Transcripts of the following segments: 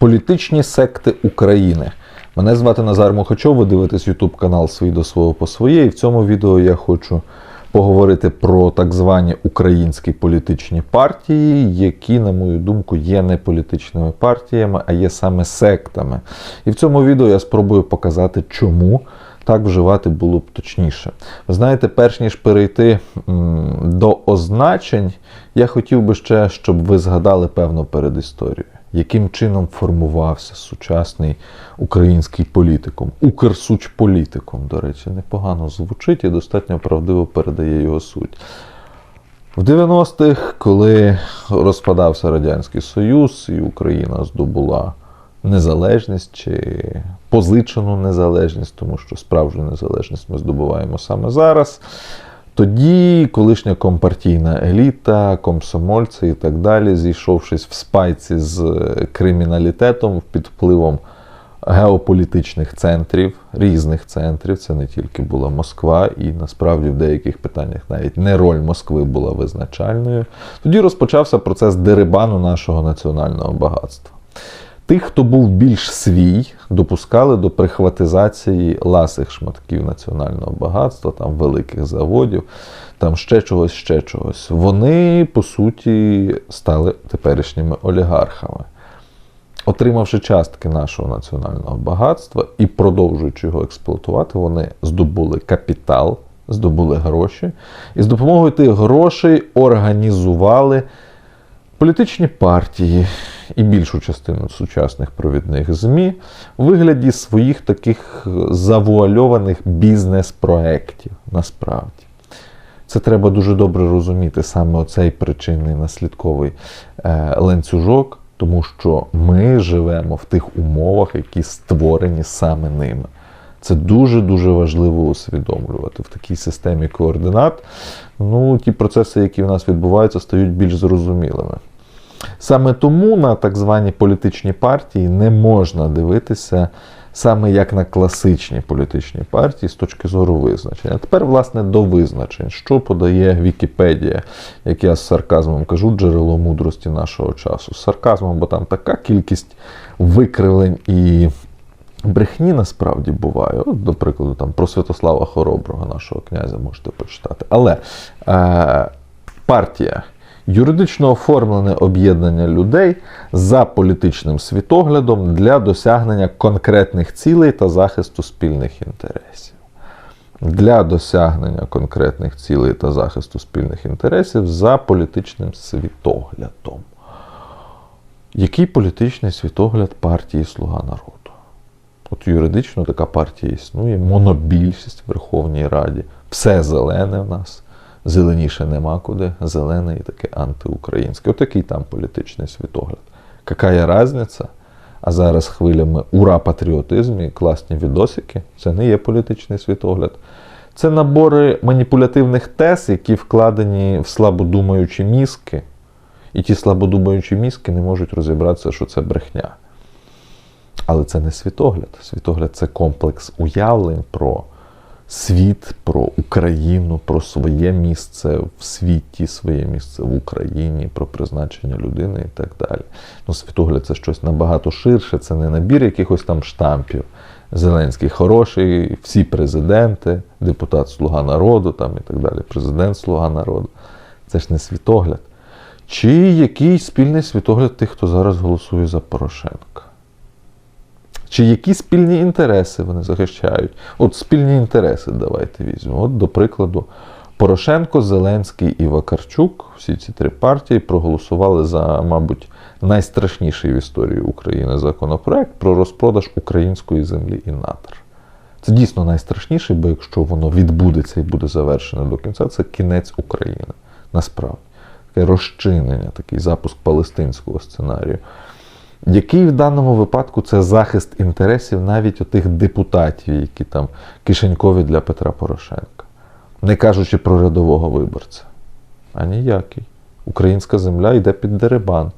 Політичні секти України. Мене звати Назар Мухачов, ви дивитесь YouTube канал Свій до свого по своє. І в цьому відео я хочу поговорити про так звані українські політичні партії, які, на мою думку, є не політичними партіями, а є саме сектами. І в цьому відео я спробую показати, чому так вживати було б точніше. Ви знаєте, перш ніж перейти до означень, я хотів би ще, щоб ви згадали певну передісторію. Яким чином формувався сучасний український політикум? Укрсучполітикум, до речі, непогано звучить і достатньо правдиво передає його суть. В 90-х, коли розпадався Радянський Союз і Україна здобула незалежність чи позичену незалежність, тому що справжню незалежність ми здобуваємо саме зараз. Тоді колишня компартійна еліта, комсомольці і так далі, зійшовшись в спайці з криміналітетом під впливом геополітичних центрів, різних центрів, це не тільки була Москва, і насправді в деяких питаннях навіть не роль Москви була визначальною. Тоді розпочався процес дерибану нашого національного багатства. Тих, хто був більш свій, допускали до прихватизації ласих шматків національного багатства, там великих заводів, там ще чогось, ще чогось. Вони, по суті, стали теперішніми олігархами. Отримавши частки нашого національного багатства і продовжуючи його експлуатувати, вони здобули капітал, здобули гроші, і з допомогою тих грошей організували політичні партії і більшу частину сучасних провідних ЗМІ у вигляді своїх таких завуальованих бізнес-проєктів насправді. Це треба дуже добре розуміти саме оцей причинний наслідковий е, ланцюжок, тому що ми живемо в тих умовах, які створені саме ними. Це дуже-дуже важливо усвідомлювати. В такій системі координат ну, ті процеси, які в нас відбуваються, стають більш зрозумілими. Саме тому на так звані політичні партії не можна дивитися саме як на класичні політичні партії з точки зору визначення. А тепер, власне, до визначень, що подає Вікіпедія, як я з сарказмом кажу, джерело мудрості нашого часу. З сарказмом, бо там така кількість викривлень і брехні насправді буває. От, до прикладу, там про Святослава Хороброго, нашого князя, можете почитати. Але е, партія. Юридично оформлене об'єднання людей за політичним світоглядом для досягнення конкретних цілей та захисту спільних інтересів. Для досягнення конкретних цілей та захисту спільних інтересів за політичним світоглядом. Який політичний світогляд партії Слуга народу? От юридично така партія існує, монобільшість в Верховній Раді, все зелене в нас. Зеленіше нема куди, зелене і таке антиукраїнське. Отакий там політичний світогляд. Какая різниця? А зараз хвилями ура патріотизму і класні відосики. Це не є політичний світогляд. Це набори маніпулятивних тез, які вкладені в слабодумаючі мізки. І ті слабодумаючі мізки не можуть розібратися, що це брехня. Але це не світогляд. Світогляд це комплекс уявлень про світ, про Україну, про своє місце в світі, своє місце в Україні, про призначення людини і так далі. Ну, світогляд це щось набагато ширше, це не набір якихось там штампів. Зеленський хороший, всі президенти, депутат Слуга народу там і так далі, президент Слуга народу. Це ж не світогляд. Чи якийсь спільний світогляд тих, хто зараз голосує за Порошенка? Чи які спільні інтереси вони захищають? От спільні інтереси давайте візьмемо. От, до прикладу, Порошенко, Зеленський і Вакарчук, всі ці три партії проголосували за, мабуть, найстрашніший в історії України законопроект про розпродаж української землі і надр. Це дійсно найстрашніший, бо якщо воно відбудеться і буде завершено до кінця, це кінець України. Насправді. Таке розчинення, такий запуск палестинського сценарію який в даному випадку це захист інтересів навіть отих депутатів, які там кишенькові для Петра Порошенка, не кажучи про рядового виборця. А ніякий. Українська земля йде під дерибан.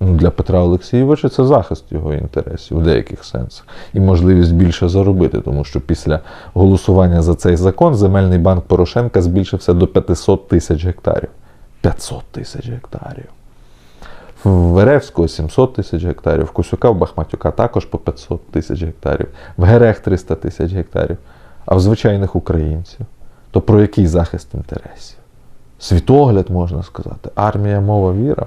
Ну, Для Петра Олексійовича це захист його інтересів в деяких сенсах і можливість більше заробити, тому що після голосування за цей закон земельний банк Порошенка збільшився до 500 тисяч гектарів. 500 тисяч гектарів. В Веревського 700 тисяч гектарів, в Косюка, в Бахматюка також по 500 тисяч гектарів, в Герех 300 тисяч гектарів, а в звичайних українців. То про який захист інтересів? Світогляд, можна сказати, армія, мова, віра.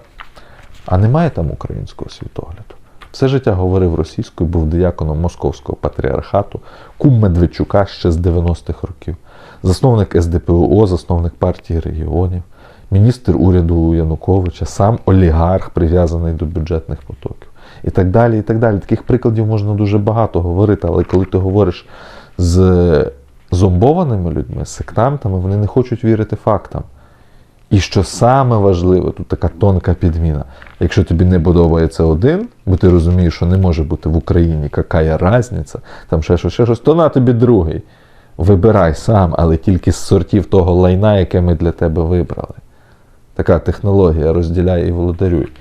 А немає там українського світогляду. Все життя говорив російською, був дияконом Московського патріархату, кум Медведчука ще з 90-х років, засновник СДПУО, засновник партії регіонів, міністр уряду Януковича, сам олігарх, прив'язаний до бюджетних потоків. І так далі. і так далі. Таких прикладів можна дуже багато говорити, але коли ти говориш з зомбованими людьми, з сектантами, вони не хочуть вірити фактам. І що саме важливе, тут така тонка підміна. Якщо тобі не подобається один, бо ти розумієш, що не може бути в Україні какая разниця, там ще щось, ще щось, то на тобі другий. Вибирай сам, але тільки з сортів того лайна, яке ми для тебе вибрали. Така технологія розділяй і володарюй.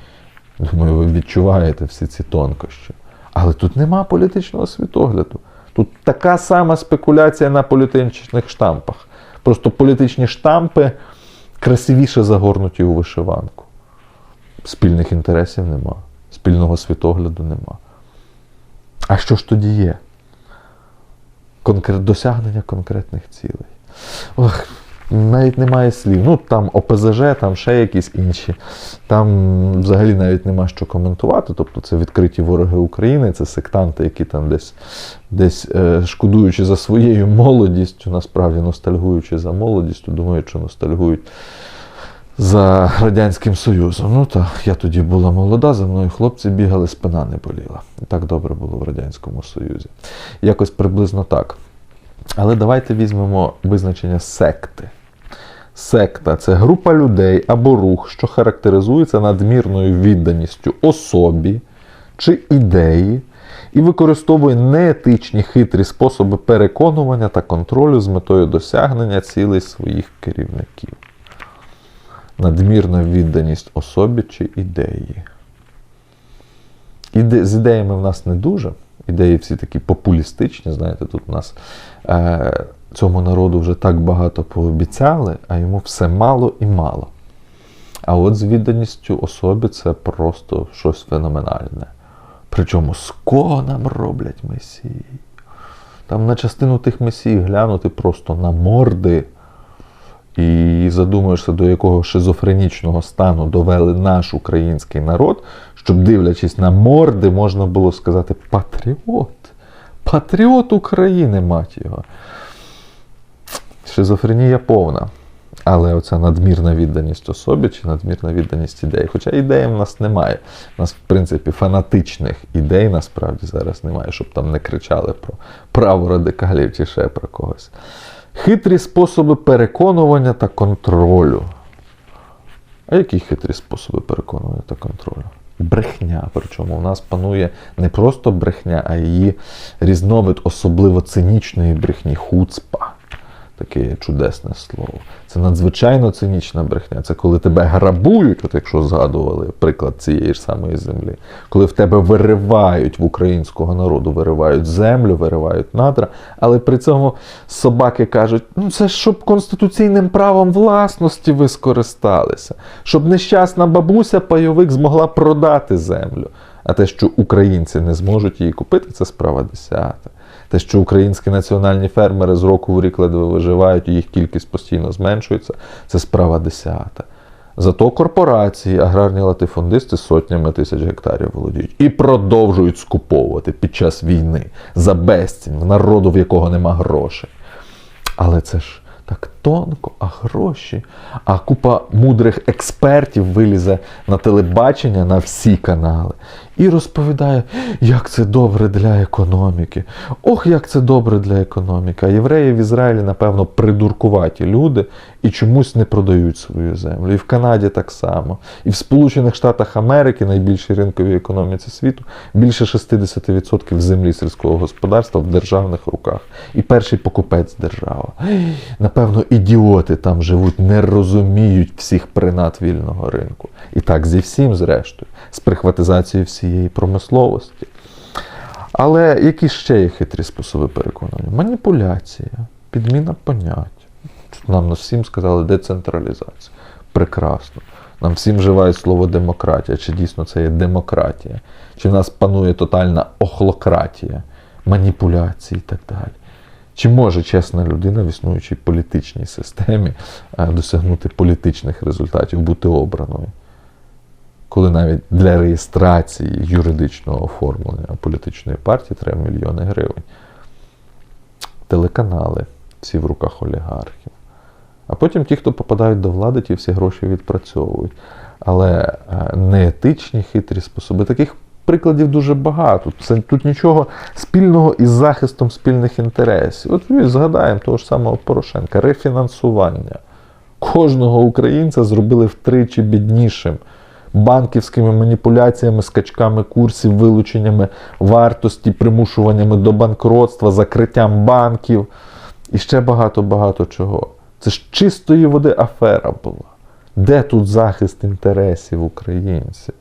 Думаю, ви відчуваєте всі ці тонкощі. Але тут нема політичного світогляду. Тут така сама спекуляція на політичних штампах. Просто політичні штампи красивіше загорнуті у вишиванку. Спільних інтересів нема, спільного світогляду нема. А що ж тоді є? Конкрет... Досягнення конкретних цілей. Ох, навіть немає слів. Ну, там ОПЗЖ, там ще якісь інші. Там взагалі навіть нема що коментувати. Тобто це відкриті вороги України, це сектанти, які там десь, десь е, шкодуючи за своєю молодістю, насправді ностальгуючи за молодістю, думають, що ностальгують за Радянським Союзом. Ну так, я тоді була молода, за мною хлопці бігали, спина не боліла. Так добре було в Радянському Союзі. Якось приблизно так. Але давайте візьмемо визначення секти. Секта це група людей або рух, що характеризується надмірною відданістю особі чи ідеї і використовує неетичні хитрі способи переконування та контролю з метою досягнення цілей своїх керівників. Надмірна відданість особі чи ідеї. Іде, з ідеями в нас не дуже. Ідеї всі такі популістичні, знаєте, тут у нас е, цьому народу вже так багато пообіцяли, а йому все мало і мало. А от з відданістю особі це просто щось феноменальне. Причому з кого нам роблять месії? Там на частину тих месій глянути просто на морди. І задумуєшся, до якого шизофренічного стану довели наш український народ, щоб, дивлячись на морди, можна було сказати патріот. Патріот України, мать його. Шизофренія повна. Але оця надмірна відданість особі чи надмірна відданість ідеї. Хоча ідеї в нас немає. У нас, в принципі, фанатичних ідей насправді зараз немає, щоб там не кричали про право радикалів чи ще про когось. Хитрі способи переконування та контролю. А які хитрі способи переконування та контролю? Брехня. Причому у нас панує не просто брехня, а її різновид особливо цинічної брехні хуцпа. Таке чудесне слово. Це надзвичайно цинічна брехня. Це коли тебе грабують, от якщо згадували приклад цієї ж самої землі, коли в тебе виривають в українського народу, виривають землю, виривають надра, але при цьому собаки кажуть: ну це щоб конституційним правом власності ви скористалися, щоб нещасна бабуся пайовик змогла продати землю. А те, що українці не зможуть її купити, це справа десята. Те, що українські національні фермери з року в рік ледве виживають, їх кількість постійно зменшується, це справа десята. Зато корпорації, аграрні латифундисти сотнями тисяч гектарів володіють і продовжують скуповувати під час війни за безцінь в народу, в якого нема грошей. Але це ж так тонко, а гроші. А купа мудрих експертів вилізе на телебачення на всі канали і розповідає, як це добре для економіки. Ох, як це добре для економіки. А євреї в Ізраїлі, напевно, придуркуваті люди і чомусь не продають свою землю. І в Канаді так само. І в Сполучених Штатах Америки, найбільшій ринковій економіці світу, більше 60% землі сільського господарства в державних руках. І перший покупець держава. Напевно, ідіоти там живуть, не розуміють всіх принад вільного ринку. І так зі всім, зрештою, з прихватизацією всієї промисловості. Але які ще є хитрі способи переконання? Маніпуляція, підміна понять. Нам всім сказали децентралізація. Прекрасно. Нам всім вживають слово демократія. Чи дійсно це є демократія? Чи в нас панує тотальна охлократія, маніпуляції і так далі? Чи може чесна людина в існуючій політичній системі е, досягнути політичних результатів, бути обраною? Коли навіть для реєстрації юридичного оформлення політичної партії треба мільйони гривень. Телеканали всі в руках олігархів. А потім ті, хто попадають до влади, ті всі гроші відпрацьовують. Але е, неетичні хитрі способи. Таких прикладів дуже багато. Це тут нічого спільного із захистом спільних інтересів. От ми згадаємо того ж самого Порошенка, рефінансування. Кожного українця зробили втричі біднішим. Банківськими маніпуляціями, скачками курсів, вилученнями вартості, примушуваннями до банкротства, закриттям банків і ще багато-багато чого. Це ж чистої води афера була. Де тут захист інтересів українців?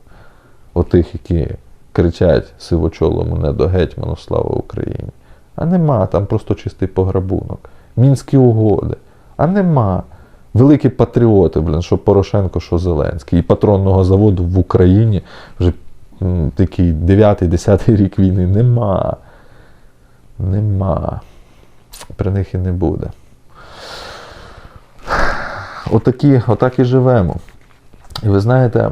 Отих, які кричать сивочолому не до гетьману слава Україні. А нема, там просто чистий пограбунок. Мінські угоди. А нема. Великі патріоти, блін, що Порошенко, що Зеленський. І патронного заводу в Україні вже такий 9-10 рік війни нема. Нема. При них і не буде. Отакі, отак і живемо. І ви знаєте,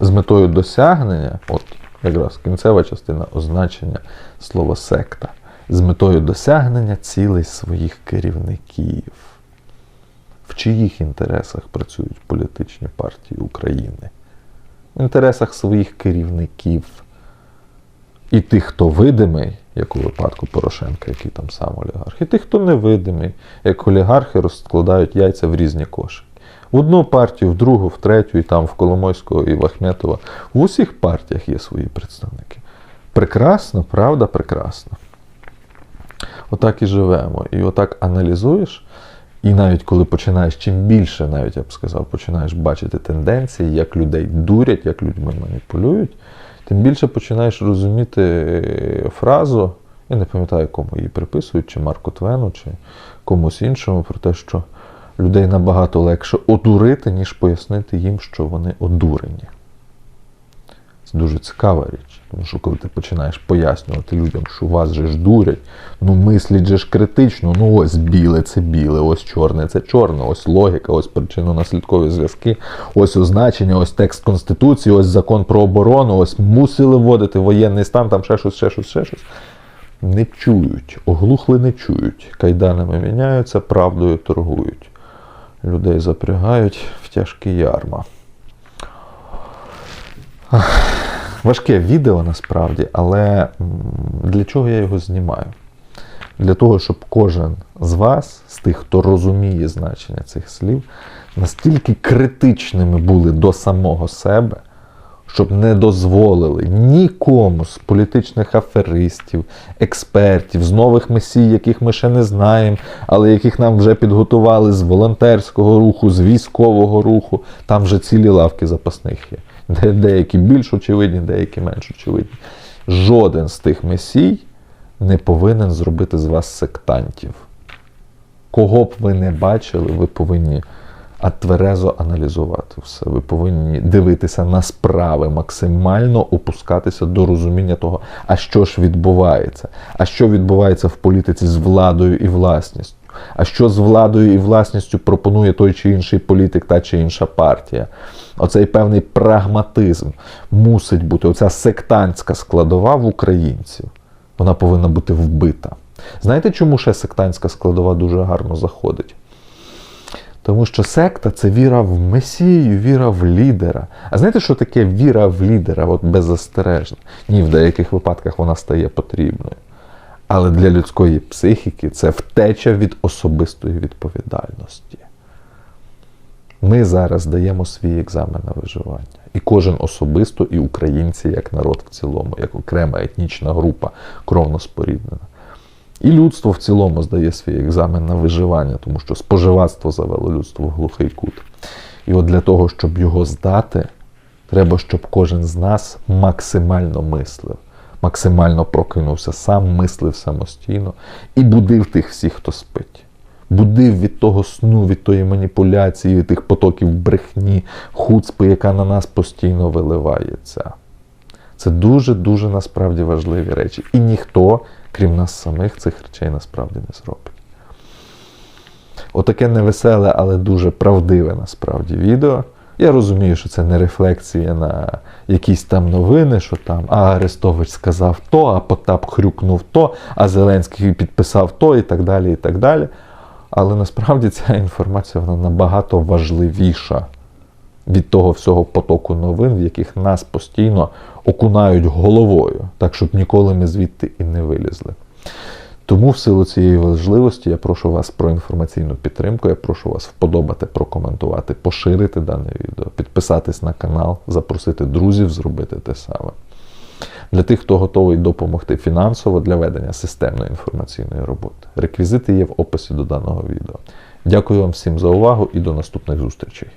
з метою досягнення, от якраз кінцева частина означення слова секта, з метою досягнення цілей своїх керівників. Чиїх інтересах працюють політичні партії України? В інтересах своїх керівників. І тих, хто видимий, як у випадку Порошенка, який там сам олігарх, і тих, хто невидимий, як олігархи розкладають яйця в різні кошики. В одну партію, в другу, в третю, і там в Коломойського і в Ахметова. В усіх партіях є свої представники. Прекрасно, правда, прекрасно. Отак і живемо. І отак аналізуєш. І навіть коли починаєш, чим більше, навіть я б сказав, починаєш бачити тенденції, як людей дурять, як людьми маніпулюють, тим більше починаєш розуміти е, фразу, я не пам'ятаю, кому її приписують, чи Марку Твену, чи комусь іншому, про те, що людей набагато легше одурити, ніж пояснити їм, що вони одурені. Це дуже цікава річ. Тому що коли ти починаєш пояснювати людям, що вас же ж дурять, ну мисліть же ж критично, ну ось біле це біле, ось чорне це чорне, ось логіка, ось причинно-наслідкові зв'язки, ось означення, ось текст Конституції, ось закон про оборону, ось мусили вводити воєнний стан, там ще щось, ще щось, ще щось. Не чують, оглухли не чують. Кайданами міняються, правдою торгують. Людей запрягають в тяжкі ярма. Важке відео насправді, але для чого я його знімаю? Для того, щоб кожен з вас, з тих, хто розуміє значення цих слів, настільки критичними були до самого себе, щоб не дозволили нікому з політичних аферистів, експертів, з нових месій, яких ми ще не знаємо, але яких нам вже підготували з волонтерського руху, з військового руху. Там вже цілі лавки запасних є. Де- Деякі більш очевидні, деякі менш очевидні. Жоден з тих месій не повинен зробити з вас сектантів. Кого б ви не бачили, ви повинні а тверезо аналізувати все. Ви повинні дивитися на справи, максимально опускатися до розуміння того, а що ж відбувається, а що відбувається в політиці з владою і власністю. А що з владою і власністю пропонує той чи інший політик, та чи інша партія? Оцей певний прагматизм мусить бути, оця сектантська складова в українців. Вона повинна бути вбита. Знаєте, чому ще сектантська складова дуже гарно заходить? Тому що секта це віра в месію, віра в лідера. А знаєте, що таке віра в лідера, от беззастережно? Ні, в деяких випадках вона стає потрібною. Але для людської психіки це втеча від особистої відповідальності. Ми зараз даємо свій екзамен на виживання. І кожен особисто, і українці як народ в цілому, як окрема етнічна група, кровно споріднена. І людство в цілому здає свій екзамен на виживання, тому що споживацтво завело людство в глухий кут. І от для того, щоб його здати, треба, щоб кожен з нас максимально мислив, максимально прокинувся сам, мислив самостійно і будив тих всіх, хто спить. будив від того сну, від тої маніпуляції, від тих потоків брехні, хуцпи, яка на нас постійно виливається. Це дуже-дуже насправді важливі речі. І ніхто, крім нас самих, цих речей насправді не зробить. Отаке невеселе, але дуже правдиве насправді відео. Я розумію, що це не рефлексія на якісь там новини, що там а Арестович сказав то, а Потап хрюкнув то, а Зеленський підписав то і так далі. і так далі. Але насправді ця інформація вона набагато важливіша від того всього потоку новин, в яких нас постійно окунають головою, так щоб ніколи ми звідти і не вилізли. Тому в силу цієї важливості я прошу вас про інформаційну підтримку. Я прошу вас вподобати, прокоментувати, поширити дане відео, підписатись на канал, запросити друзів зробити те саме. Для тих, хто готовий допомогти фінансово для ведення системної інформаційної роботи. Реквізити є в описі до даного відео. Дякую вам всім за увагу і до наступних зустрічей.